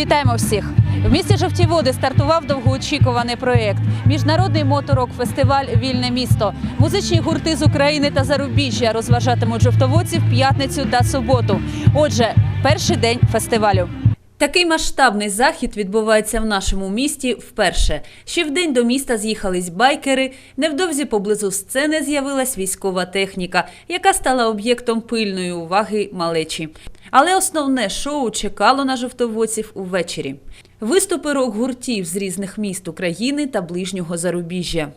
Вітаємо всіх! В місті Жовті Води стартував довгоочікуваний проєкт Міжнародний моторок фестиваль Вільне місто. Музичні гурти з України та зарубіжжя розважатимуть жовтоводців п'ятницю та суботу. Отже, перший день фестивалю. Такий масштабний захід відбувається в нашому місті вперше. Ще в день до міста з'їхались байкери. Невдовзі поблизу сцени з'явилась військова техніка, яка стала об'єктом пильної уваги малечі. Але основне шоу чекало на жовтоводців увечері. Виступи рок-гуртів з різних міст України та ближнього зарубіжжя.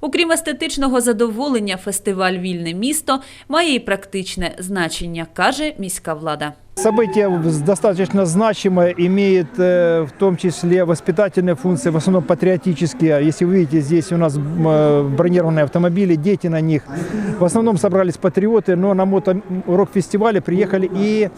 Окрім естетичного задоволення, фестиваль Вільне місто має і практичне значення, каже міська влада. Событие достаточно значимое, имеет э, в том числе воспитательные функции, в основном патриотические. Если вы видите, здесь у нас м, э, бронированные автомобили, дети на них. В основном собрались патриоты, но на моторок-фестивале приехали и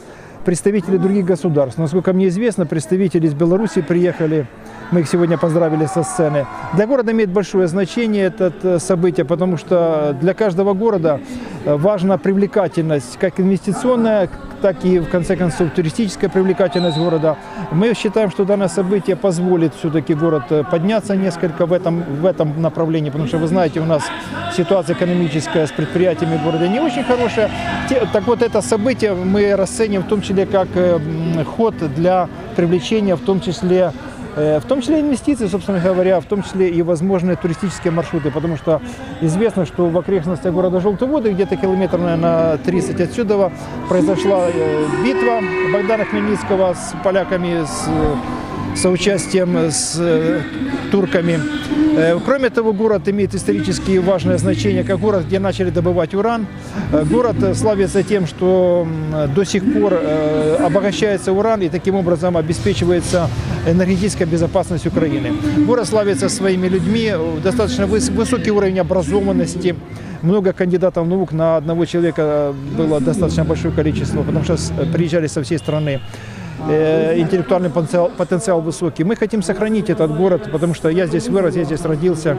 представители других государств. Насколько мне известно, представители из Беларуси приехали. мы их сегодня поздравили со сцены. Для города имеет большое значение это э, событие, потому что для каждого города э, важна привлекательность, как инвестиционная, так и, в конце концов, туристическая привлекательность города. Мы считаем, что данное событие позволит все-таки город э, подняться несколько в этом, в этом направлении, потому что, вы знаете, у нас ситуация экономическая с предприятиями в городе не очень хорошая. Так вот, это событие мы расценим в том числе как ход для привлечения, в том числе В том числе инвестиции, собственно говоря, в том числе и возможные туристические маршруты, потому что известно, что в окрестностях города Желтые где-то километр, наверное, на 30 отсюда, произошла э, битва Богдана Хмельницкого с поляками, с э, соучастием с э, турками. Э, Кроме того, город имеет исторически важное значение как город, где начали добывать уран. Э, Город э, славится тем, что до сих пор э, обогащается уран и таким образом обеспечивается энергетическая безопасность Украины. Город славится своими людьми, э, достаточно выс- высокий уровень образованности. Много кандидатов наук на одного человека э, было достаточно большое количество, потому что приезжали со всей страны э, интеллектуальный потенциал, потенциал высокий. Мы хотим сохранить этот город, потому что я здесь вырос, я здесь родился.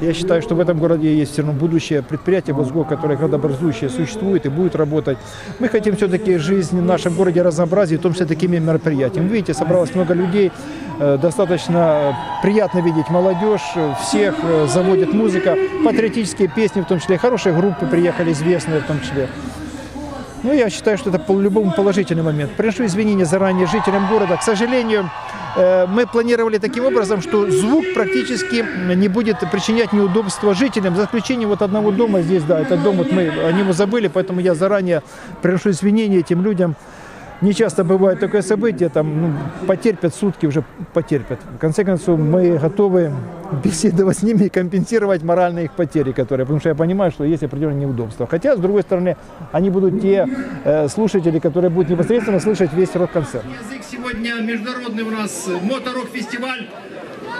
Я считаю, что в этом городе есть все равно будущее предприятие ВОЗГО, которое градообразующее существует и будет работать. Мы хотим все-таки жизнь в нашем городе разнообразить, в том числе такими мероприятиями. Видите, собралось много людей, э, достаточно приятно видеть молодежь, э, всех э, заводит музыка, патриотические песни, в том числе хорошие группы приехали, известные в том числе. Ну, я считаю, что это по-любому положительный момент. Приношу извинения заранее жителям города. К сожалению, э, мы планировали таким образом, что звук практически не будет причинять неудобства жителям, за исключением вот одного дома здесь, да, этот дом, вот мы о него забыли, поэтому я заранее приношу извинения этим людям Не часто бывает такое событие, там ну, потерпят сутки, уже потерпят. В конце концов, мы готовы беседовать с ними и компенсировать моральные их потери, которые, потому что я понимаю, что есть определенные неудобства. Хотя, с другой стороны, они будут те э, слушатели, которые будут непосредственно слышать весь рок-концерт. Язик сегодня международный у нас моторок-фестиваль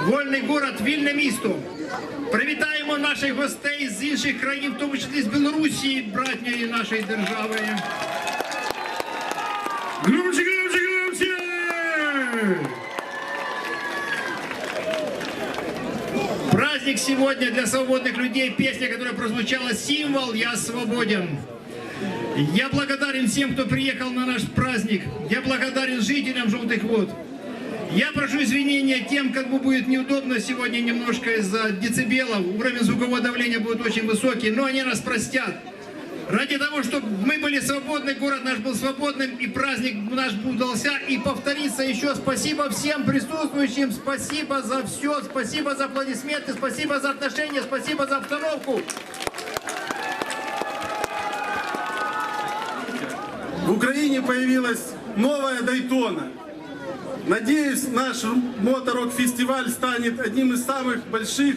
Вольний город вільне місто. Привітаємо наших гостей з інших країн, в тому числі з Білорусі, братньої нашої держави. Громче, громче, громче! Праздник сегодня для свободных людей. Песня, которая прозвучала, символ «Я свободен». Я благодарен всем, кто приехал на наш праздник. Я благодарен жителям Желтых Вод. Я прошу извинения тем, бы будет неудобно сегодня немножко из-за децибелов. Уровень звукового давления будет очень высокий, но они нас простят. Ради того, чтобы мы были свободны, город наш был свободным, и праздник наш удался. И повторится еще спасибо всем присутствующим, спасибо за все, спасибо за аплодисменты, спасибо за отношения, спасибо за обстановку. В Украине появилась новая Дайтона. Надеюсь, наш моторок-фестиваль станет одним из самых больших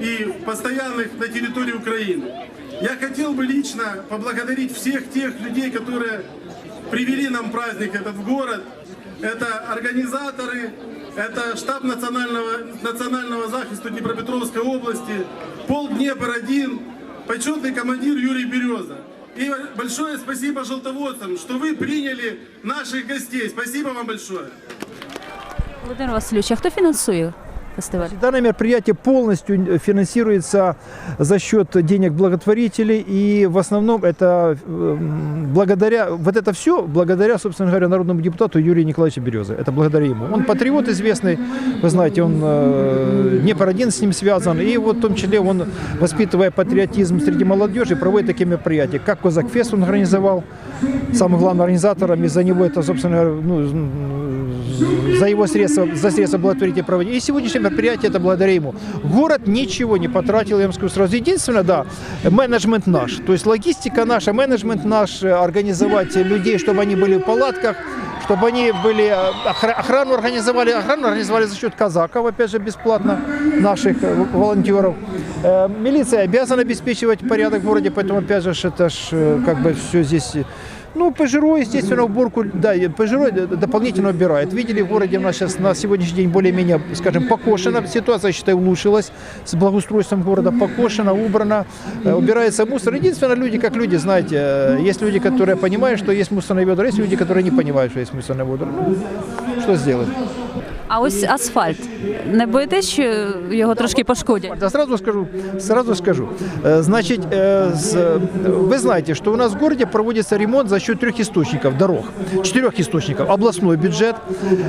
и постоянных на территории Украины. Я хотел бы лично поблагодарить всех тех людей, которые привели нам праздник этот в город. Это организаторы, это штаб национального, национального захиста Днепропетровской области, полк Днепр-1, почетный командир Юрий Береза. И большое спасибо желтоводцам, что вы приняли наших гостей. Спасибо вам большое. Володимир Васильович, а хто фінансує фестивалю? Данное мероприятие полностью финансируется за счет денег благотворителей, и в основном это м, благодаря, вот это все благодаря, собственно говоря, народному депутату Юрию Николаевичу Березе. Это благодаря ему. Он патриот известный, вы знаете, он э, не один с ним связан, и вот в том числе он, воспитывая патриотизм среди молодежи, проводит такие мероприятия, как Козак-фест он организовал, самым главным организатором, и за него это, собственно ну, за его средства, за средства благотворителей проводить. И сегодняшнее мероприятие это благодаря ему. Город ничего не потратил, я вам скажу сразу. Единственное, да, менеджмент наш. То есть логистика наша, менеджмент наш, э, организовать людей, чтобы они были в палатках, чтобы они были, э, охра- охрану организовали, охрану организовали за счет казаков, опять же, бесплатно, наших э, волонтеров. Милиция обязана обеспечивать порядок в городе, поэтому, опять же, это ж э, как бы все здесь ну, Пежеро, естественно, уборку, да, Пежеро дополнительно убирает. Видели, в городе у нас сейчас на сегодняшний день более-менее, скажем, покошена. Ситуация, я считаю, улучшилась с благоустройством города. Покошена, убрана, э, убирается мусор. Единственное, люди, как люди, знаете, э, есть люди, которые понимают, что есть мусорные ведра, есть люди, которые не понимают, что есть мусорные ведра. Ну, что сделать? А ось асфальт. Не боїтесь, що його трошки пошкодять? Да, сразу скажу, сразу скажу. Значит, вы знаете, что у нас в городе проводится ремонт за счет трех источников дорог, четырех источников. Областной бюджет.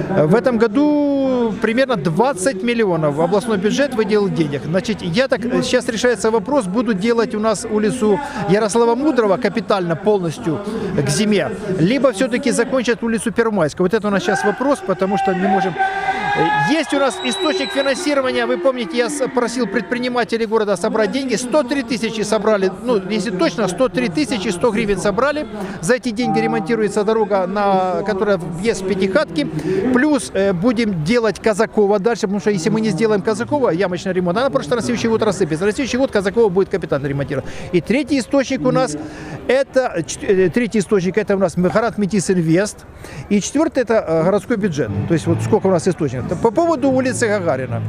В этом году примерно 20 миллионов областной бюджет выделил денег. Значит, я так, сейчас решается вопрос, будут делать у нас улицу Ярослава Мудрого капитально полностью к зиме, либо все-таки закончат улицу Первомайскую. Вот это у нас сейчас вопрос, потому что не можем есть у нас источник финансирования. Вы помните, я просил предпринимателей города собрать деньги. 103 тысячи собрали, ну, если точно, 103 тысячи 100 гривен собрали. За эти деньги ремонтируется дорога, на, которая въезд в Пятихатки. Плюс э, будем делать Казакова дальше, потому что если мы не сделаем Казакова, ямочный ремонт, она просто на следующий год рассыпется. На следующий год Казакова будет капитально ремонтировать. И третий источник у нас, это, э, третий источник, это у нас Гарант Метис Инвест. И четвертый, это э, городской бюджет. То есть вот сколько у нас источников. По поводу улицы Гагарина.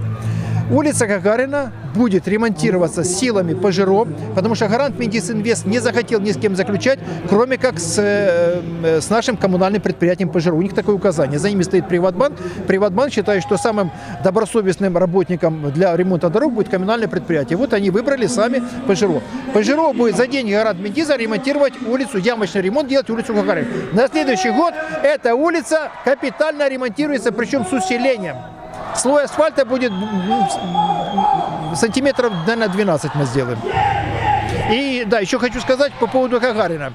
Улица Гагарина будет ремонтироваться силами Пожиро, потому что Гарант Медис Инвест не захотел ни с кем заключать, кроме как с, э, э, с нашим коммунальным предприятием Пожиро. У них такое указание. За ними стоит Приватбанк. Приватбанк считает, что самым добросовестным работником для ремонта дорог будет коммунальное предприятие. Вот они выбрали сами Пожиро. Пожиро будет за деньги Гарант Медиза ремонтировать улицу, ямочный ремонт делать улицу Гагарина. На следующий год эта улица капитально ремонтируется, причем с усилением. Слой асфальта будет сантиметров, наверное, 12 мы сделаем. И да, еще хочу сказать по поводу Гагарина.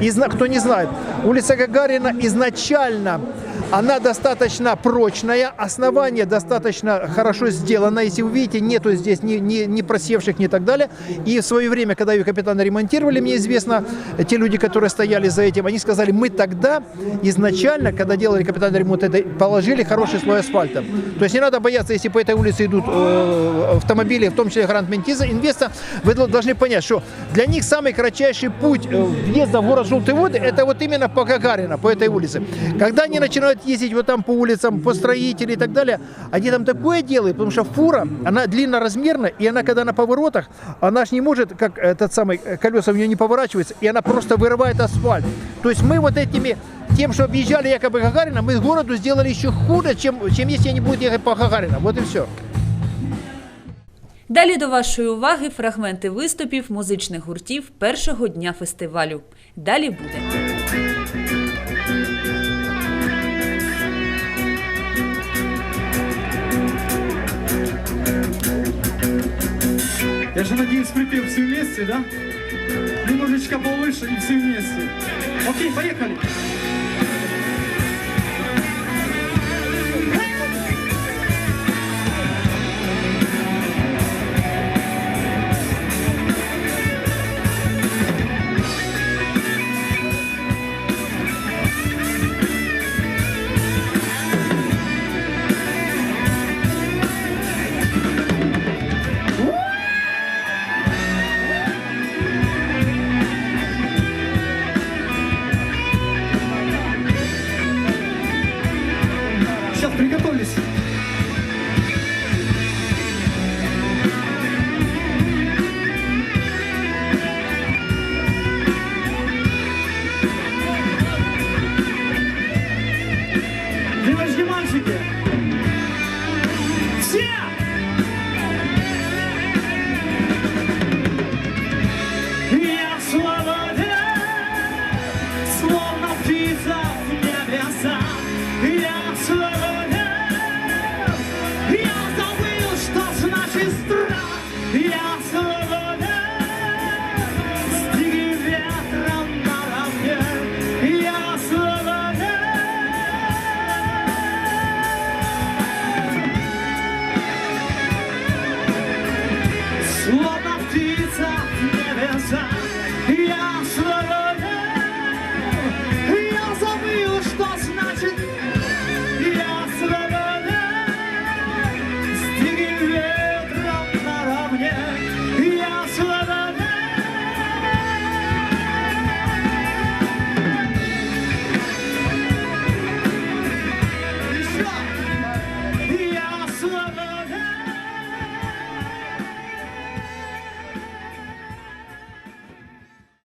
И зна- кто не знает, улица Гагарина изначально она достаточно прочная, основание достаточно хорошо сделано. Если вы видите, нету здесь ни, ни, ни просевших, ни так далее. И в свое время, когда ее капитально ремонтировали, мне известно, те люди, которые стояли за этим, они сказали, мы тогда изначально, когда делали капитальный ремонт, это положили хороший слой асфальта. То есть не надо бояться, если по этой улице идут э, автомобили, в том числе Гранд Ментиза, инвеста, вы дол- должны понять, что для них самый кратчайший путь э, въезда в город Желтые воды, это вот именно по Гагарина, по этой улице. Когда они начинают ездить вот там по улицам, по строителям и так далее, они там такое делают, потому что фура, она длинноразмерна, и она, когда на поворотах, она ж не может, как этот самый, э, колеса у нее не поворачиваются, и она просто вырывает асфальт. То есть мы вот этими тем, что объезжали якобы Гагарина, мы городу сделали еще хуже, чем, чем если они будут ехать по Гагарина. Вот и все. Далі до вашої уваги фрагменти виступів музичних гуртів першого дня фестивалю. Далі буде. Я же надеюсь, припев все вместе, да? Немножечко повыше и все вместе. Окей, поехали.